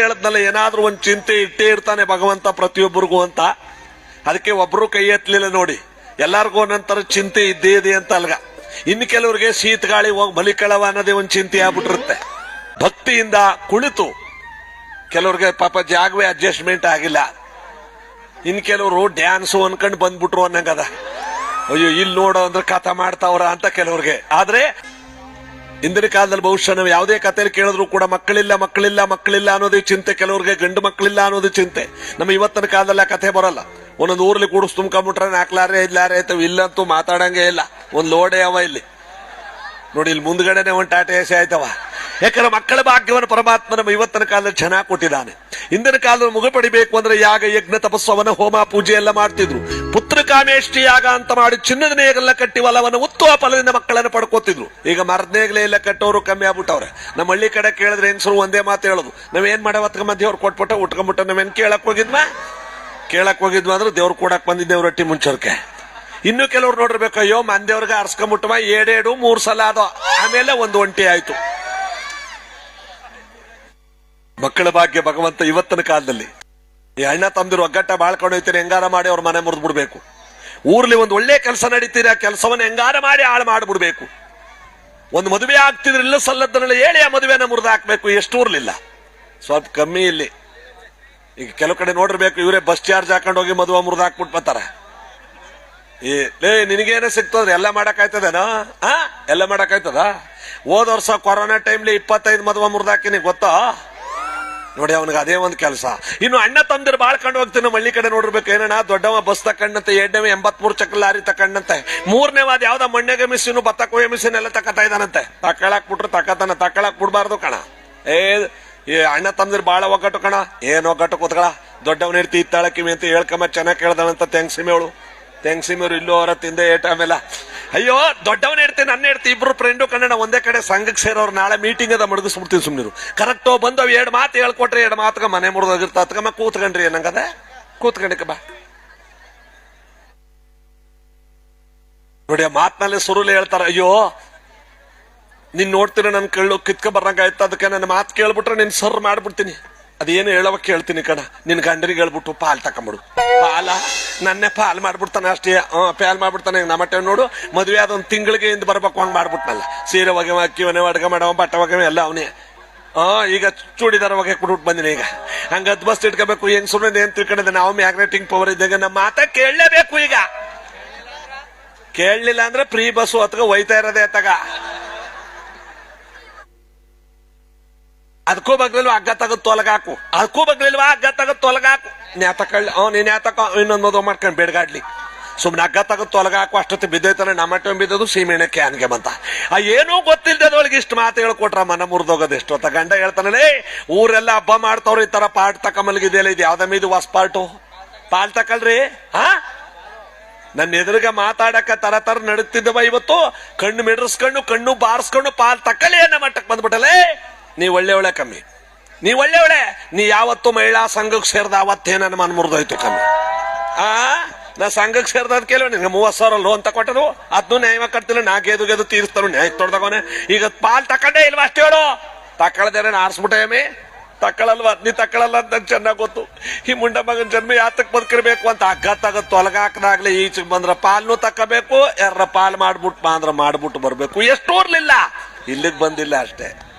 ಹೇಳದ್ನಲ್ಲ, ಏನಾದ್ರೂ ಒಂದ್ ಚಿಂತೆ ಇಟ್ಟೇ ಇರ್ತಾನೆ ಭಗವಂತ ಪ್ರತಿಯೊಬ್ಬರಿಗೂ ಅಂತ. ಅದಕ್ಕೆ ಒಬ್ರು ಕೈ ಎತ್ತಲಿಲ್ಲ ನೋಡಿ. ಎಲ್ಲಾರ್ಗು ಒಂದೊಂಥರ ಚಿಂತೆ ಇದ್ದೇ ಇದೆ ಅಂತ ಅಲ್ಗ. ಇನ್ನು ಕೆಲವರಿಗೆ ಶೀತ ಗಾಳಿ ಹೋಗಿ ಬಲಿಕಳವ ಅನ್ನೋದೇ ಒಂದ್ ಚಿಂತೆ ಆಗ್ಬಿಟ್ಟಿರುತ್ತೆ. ಭಕ್ತಿಯಿಂದ ಕುಳಿತು. ಕೆಲವ್ರಿಗೆ ಪಾಪ ಜಾಗವೇ ಅಡ್ಜಸ್ಟ್ಮೆಂಟ್ ಆಗಿಲ್ಲ. ಇನ್ ಕೆಲವರು ಡ್ಯಾನ್ಸು ಅನ್ಕೊಂಡು ಬಂದ್ಬಿಟ್ರು ಅನ್ನಂಗದ. ಅಯ್ಯೋ, ಇಲ್ಲಿ ನೋಡೋ ಅಂದ್ರೆ ಕಥ ಮಾಡ್ತಾವ್ರ ಅಂತ ಕೆಲವ್ರಿಗೆ. ಆದ್ರೆ ಇಂದಿನ ಕಾಲದಲ್ಲಿ ಬಹುಶಃ ನಾವು ಯಾವುದೇ ಕಥೆಯಲ್ಲಿ ಕೇಳಿದ್ರು ಕೂಡ ಮಕ್ಕಳಿಲ್ಲ ಮಕ್ಕಳಿಲ್ಲ ಮಕ್ಕಳಿಲ್ಲ ಅನ್ನೋದೇ ಚಿಂತೆ. ಕೆಲವರಿಗೆ ಗಂಡು ಮಕ್ಕಳಿಲ್ಲ ಅನ್ನೋದು ಚಿಂತೆ. ನಮ್ಮ ಇವತ್ತಿನ ಕಾಲದಲ್ಲಿ ಆ ಕಥೆ ಬರಲ್ಲ. ಒಂದೊಂದು ಊರಲ್ಲಿ ಕೂಡಿಸ್ ತುಂಬ್ಕೊಂಬಿಟ್ರೆ ಹಾಕ್ಲಾರೆ ಇಲ್ಲಾರೆ ಆಯ್ತವ ಇಲ್ಲಂತೂ ಮಾತಾಡಂಗೆ ಇಲ್ಲ. ಒಂದು ಲೋಡೆ ಅವ ಇಲ್ಲಿ. ನೋಡಿ, ಇಲ್ಲಿ ಮುಂದ್ಗಡೆನೆ ಒಂದು ಟಾಟೆ ಎಸೆ ಆಯ್ತವ. ಯಾಕಂದ್ರೆ ಮಕ್ಕಳ ಭಾಗ್ಯವನ್ನು ಪರಮಾತ್ಮ ನಮ್ಮ ಇವತ್ತಿನ ಕಾಲದಲ್ಲಿ ಚೆನ್ನಾಗಿ ಕೊಟ್ಟಿದ್ದಾನೆ. ಇಂದಿನ ಕಾಲದಲ್ಲಿ ಮುಗುಪಡಿಬೇಕು ಅಂದ್ರೆ ಯಾಗ, ಯಜ್ಞ ತಪಸ್ಸವನ ಹೋಮ, ಪೂಜೆ ಎಲ್ಲ ಮಾಡ್ತಿದ್ರು. ಪುತ್ರ ಕಾಮೇಷ್ಟಿ ಯಾಗ ಅಂತ ಮಾಡಿ ಚಿನ್ನದ ನೇಗಲ್ಲ ಕಟ್ಟಿ ಹೊಲವನ್ನು ಉತ್ತಮ ಫಲದಿಂದ ಮಕ್ಕಳನ್ನು ಪಡ್ಕೋತಿದ್ರು. ಈಗ ಮರದ್ನೇಗಲೇ ಎಲ್ಲ ಕಟ್ಟೋರು ಕಮ್ಮಿ ಆಗ್ಬಿಟ್ಟವ್ರೆ. ನಮ್ಮ ಹಳ್ಳಿ ಕಡೆ ಕೇಳಿದ್ರೆ ಹೆಂಗಸರು ಒಂದೇ ಮಾತು ಹೇಳೋದು. ನಾವೇನ್ ಮಾಡವ ಮಧ್ಯೆ ಅವ್ರು ಕೊಟ್ಬಿಟ್ಟ ಉಟ್ಕೊಂಬಿಟ್ಟ ನಾವೇನ್ ಕೇಳಕ್ ಹೋಗಿದ್ವಾ? ಕೇಳಕ್ ಹೋಗಿದ್ವಾ ಅಂದ್ರೆ ದೇವ್ರು ಕೊಡಕ್ ಬಂದಿದ್ದೇವ್ ರೊಟ್ಟಿ ಮುಂಚರ್ಕೆ. ಇನ್ನು ಕೆಲವ್ರು ನೋಡಿರ್ಬೇಕು, ಅಯ್ಯೋ ಮಂದೇವ್ರಿಗೆ ಅರ್ಸ್ಕೊಂಬಿಟ್ಟವ ಏಡೇಡು ಮೂರ್ ಸಲ ಅದ ಆಮೇಲೆ ಒಂದು ಒಂಟಿ ಆಯ್ತು. ಮಕ್ಕಳ ಭಾಗ್ಯ ಭಗವಂತ ಇವತ್ತಿನ ಕಾಲದಲ್ಲಿ. ಈ ಅಣ್ಣ ತಮ್ದಿರು ಒಗ್ಗಟ್ಟ ಬಾಳ್ಕೊಂಡು ಹೋಯ್ತೀನಿ ಹೆಂಗಾರ ಮಾಡಿ ಅವ್ರ ಮನೆ ಮುರಿದು ಬಿಡ್ಬೇಕು. ಊರ್ಲಿ ಒಂದು ಒಳ್ಳೆ ಕೆಲಸ ನಡೀತೀರಿ, ಆ ಕೆಲಸವನ್ನು ಹೆಂಗಾರ ಮಾಡಿ ಹಾಳು ಮಾಡಿಬಿಡ್ಬೇಕು. ಒಂದು ಮದುವೆ ಆಗ್ತಿದ್ರೆ ಇಲ್ಲ ಸಲ್ಲದ್ದನ್ನೆಲ್ಲ ಹೇಳಿ ಆ ಮದುವೆನ ಮುರಿದು ಹಾಕ್ಬೇಕು, ಎಷ್ಟು ಊರ್ಲಿಲ್ಲ. ಸ್ವಲ್ಪ ಕಮ್ಮಿ ಇಲ್ಲಿ. ಈಗ ಕೆಲವು ಕಡೆ ನೋಡಿರ್ಬೇಕು, ಇವರೇ ಬಸ್ ಚಾರ್ಜ್ ಹಾಕೊಂಡು ಹೋಗಿ ಮದುವೆ ಮುರಿದು ಹಾಕ್ಬಿಟ್ಟು ಬರ್ತಾರ. ಏ ಲೇ, ನಿನಗೇನ ಸಿಗ್ತದ್ರಿ ಎಲ್ಲ ಮಾಡಕ್ಕಾಯ್ತದೇನೋ? ಆ? ಎಲ್ಲ ಮಾಡಕ್ಕಾಯ್ತದ? ಹೋದ ವರ್ಷ ಕೊರೋನಾ ಟೈಮ್ಲಿ ಇಪ್ಪತ್ತೈದು ಮದುವೆ ಮುರಿದಾಕಿನಿ ಗೊತ್ತಾ? ನೋಡಿ, ಅವನಿಗೆ ಅದೇ ಒಂದು ಕೆಲಸ. ಇನ್ನು ಅಣ್ಣ ತಂದಿರು ಬಾಳ್ಕೊಂಡು ಹೋಗ್ತೀನಿ ಮಳ್ಳಿ ಕಡೆ ನೋಡಿರ್ಬೇಕು. ಏನಣ್ಣ ದೊಡ್ಡವ ಬಸ್ ತಕ್ಕಂಡಂತೆ ಎರಡನೇ ಎಂಬತ್ಮೂರು ಚಕ್ರ ಲಾರಿ ಮೂರನೇ ಮೂರನೇವಾದ ಯಾವ್ದ ಮಣ್ಣೆಗೆ ಬತ್ತ ಕೊಯ್ಯ ಮಿಸ್ಸಿನ ಎಲ್ಲ ತಕತಾ ಇದಾನಂತೆ ತಕೊಳಕ್ ಬಿಟ್ರು ತಕತಾನ ತಕೊಳಕ್ ಬಿಡ್ಬಾರ್ದು ಕಣ. ಏ ಅಣ್ಣ ತಂದಿರು ಬಾಳ ಒಗ್ಗಟ್ಟು ಕಣ. ಏನ್ ಒಗ್ಗಟ್ಟು ಕೂತ್ಕಳ? ದೊಡ್ಡವನ ಇರ್ತಿ ಇತ್ತಾಳ ಕಿವಿ ಅಂತ ಹೇಳ್ಕೊಂಬ, ಚೆನ್ನಾಗಿ ಕೇಳ್ದಾನಂತ ತೆಂಗ್ಸಿಮೇಳು ತೆಂಗ್ಸಿಮೇವ್ರು ಇಲ್ಲೂ ಅವರ ತಿಂದೆ ಏಟ ಆಮೇಲೆ ಅಯ್ಯೋ, ದೊಡ್ಡವನ ಇರ್ತೀನಿ, ನನ್ನ ಇರ್ತಿ ಇಬ್ರು ಫ್ರೆಂಡು ಕನ್ನಡ ಒಂದೇ ಕಡೆ ಸಂಘಕ್ಕೆ ಸೇರೋರು, ನಾಳೆ ಮೀಟಿಂಗ್ ಅದ ಮಡಗಿಸ್ಬಿಡ್ತೀನಿ ಸುಮ್ಮನೆ ಕರೆಕ್ಟು ಬಂದು ಅವ್ ಎರಡು ಮಾತು ಹೇಳ್ಕೊಟ್ರೆ, ಎರಡು ಮಾತುಗ ಮನೆ ಮುರಿದೋಗಿರ್ತ ಅತ್ಕಮ್ಮ, ಕೂತ್ಕೊಂಡ್ರಿ, ಏನಂಗದ? ಕೂತ್ಕೊಂಡಕ್ಕೆ ಬಾ. ನೋಡಿ ಮಾತ್ನಲ್ಲಿ ಮಾತಿನಲ್ಲಿ ಸುರುಲಿ ಹೇಳ್ತಾರ, ಅಯ್ಯೋ, ನೀನ್ ನೋಡ್ತೀರ ನನ್ ಕಳ್ಳು ಕಿತ್ಕ ಬರಂಗ ಆಯ್ತು ಅದಕ್ಕೆ ನನ್ನ ಮಾತು ಕೇಳ್ಬಿಟ್ರೆ ನಿನ್ ಸರ್ ಮಾಡ್ಬಿಡ್ತೀನಿ. ಅದೇನು ಹೇಳವ ಕೇಳ್ತೀನಿ ಕಣ. ನಿನ್ ಗಂಡರಿಗೆ ಹೇಳ್ಬಿಟ್ಟು ಪಾಲ್ ತಕೊಂಬಿಡು. ಪಾಲ? ನನ್ನೇ ಪಾಲ್ ಮಾಡ್ಬಿಡ್ತಾನೆ ಅಷ್ಟೇ. ಪಾಲ್ ಮಾಡ್ಬಿಡ್ತಾನೆ. ನಮ್ಮಟ್ಟೆ ನೋಡು, ಮದುವೆ ಅದೊಂದು ತಿಂಗಳಿಗೆ ಹಿಂದೆ ಬರ್ಬೇಕು, ಹಂಗ್ ಮಾಡ್ಬಿಟ್ನಲ್ಲ. ಸೀರೆ ಒಗೆ ಅಕ್ಕಿ ಮನೆ ಅಡ್ಗೆ ಮಾಡವ, ಬಟ್ಟೆ ಒಗೆ ಎಲ್ಲ ಅವನೇ. ಹಾ ಈಗ ಚೂಡಿದಾರ ಒಗೆ ಕೊಟ್ಬಿಟ್ಟು ಬಂದಿನಿ ಈಗ. ಹಂಗ ಅದ್ ಬಸ್ ಇಟ್ಕೋಬೇಕು, ಹೆಂಗ್ ಸುಮ್ಮನೆ ಏನ್ ತಿಳ್ಕೊಂಡಿದ್ದೆ? ನಾವು ಮ್ಯಾಗ್ನೆಟಿಂಗ್ ಪವರ್ ಇದ್ದಾಗ ನಮ್ಮ ಮಾತ ಕೇಳಲೇಬೇಕು ಈಗ. ಕೇಳಲಿಲ್ಲ ಅಂದ್ರೆ ಫ್ರೀ ಬಸ್ಸು ಅತ್ಗ ಒಯ್ತಾ ಇರೋದೇ ಅತ್ತಾಗ ಅದಕ್ಕೂ ಬಗ್ಲಿಲ್ವ ಅಗ್ಗ ತಗದ್ ತೊಲಗಾಕು. ಅದಕ್ಕೂ ಬಗ್ಲಿಲ್ವ ಅಗ್ಗ ತಗದ್ ತೊಲಗಾಕು. ನ್ಯಾತಕಳ್ಳಿ ಅವ್ ನೀನ್ ಯಾತಕ ಇನ್ನೊಂದ್ ಮದುವೆ ಮಾಡ್ಕೊಂಡು ಬೇಡಗಾಡ್ಲಿ. ಸುಮ್ನೆ ಅಗ್ಗ ತಗದ್ ತೊಲಗಾಕು, ಅಷ್ಟೊತ್ತು ಬಿದ್ದೈತಾನೆ ನಮ್ಮ ಟೈಮ್ ಬಿದ್ದದು ಸೀಮೆಣ್ಣೆ ಕ್ಯಾನ್ಗೆ ಬಂತ. ಆ ಏನೂ ಗೊತ್ತಿಲ್ದದೊಳಗೆ ಇಷ್ಟು ಮಾತು ಹೇಳ್ಕೊಟ್ರ ಮನ ಮುರಿದೋಗೋದು ಎಷ್ಟು ಹೊತ್ತ ಗಂಡ ಹೇಳ್ತಾನೆ ಊರೆಲ್ಲ ಹಬ್ಬ ಮಾಡ್ತಾವ್ರು ಈ ತರ ಪಾಟ್ ತಕ ಮಲಗಿದೆಯಲ್ಲ, ಇದು ಯಾವ್ದಮ್ಮ ಇದು ಹೊಸ ಪಾಟು? ಪಾಲ್ ತಕಲ್ರಿ ಹಾ? ನನ್ನ ಎದುರುಗ ಮಾತಾಡಕ ತರ ತರ ನಡುತ್ತಿದ್ದವ ಇವತ್ತು. ಕಣ್ಣು ಮಿಡ್ರಿಸ್ಕೊಂಡು ಕಣ್ಣು ಬಾರಿಸ್ಕೊಂಡು ಪಾಲ್ ತಕ್ಕಲೇ ನಮ್ಮ ಮಟ್ಟಕ್ಕೆ ಬಂದ್ಬಿಟ್ಟಲೇ ನೀ ಒಳ್ಳೆ ಒಳ್ಳೆ ಕಮ್ಮಿ. ನೀ ಒಳ್ಳೆ ಒಳ್ಳೆ ನೀ ಯಾವತ್ತು ಮಹಿಳಾ ಸಂಘಕ್ಕೆ ಸೇರಿದ ಅವತ್ತೇ ನನ್ನ ಮನ ಮುರಿದೋಯ್ತು ಕಮ್ಮಿ. ಆ? ನಾ ಸಂಘಕ್ಕೆ ಸೇರ್ದ ಕೇಳುವ ನಿನ್ಗೆ ಮೂವತ್ ಸಾವಿರ ಲೋನ್ ತಕೊಟ್ಟರು ಅದನ್ನು ನ್ಯಾಯ ಕಟ್ತಿಲ್ಲ ನಾ ಗೆದು ಗೆದು ತೀರಿಸ್ತಾರು ನ್ಯಾಯ ತೊಡ್ದವನೆ ಈಗ ಪಾಲ್ ತಕೊಂಡೇ ಇಲ್ವಾ ಅಷ್ಟೇ ಹೇಳು? ತಕ್ಕಳದೇನೆ ಆರಿಸ್ಬಿಟ್ಟೇಮಿ ತಕ್ಕಳಲ್ವಾ? ನೀ ತಕ್ಕಳಲ್ಲ ಅಂತ ನಂಗೆ ಚೆನ್ನಾಗ್ ಗೊತ್ತು. ಈ ಮುಂಡ ಮಗನ ಜನ್ಮ ಯಾತಕ್ ಬದುಕಿರ್ಬೇಕು ಅಂತ ಹಗ್ಗ ತಗದ್ ತೊಲಗಾಕದಾಗ್ಲೇ ಈಚೆಗೆ ಬಂದ್ರ ಪಾಲ್ನು ತಕ್ಕಬೇಕು ಯಾರ ಪಾಲ್ ಮಾಡ್ಬಿಟ್ಟು ಬಾ ಅಂದ್ರ ಮಾಡ್ಬಿಟ್ಟು ಬರಬೇಕು. ಎಷ್ಟು ಊರ್ಲಿಲ್ಲ ಇಲ್ಲಿಗೆ ಬಂದಿಲ್ಲ ಅಷ್ಟೇ.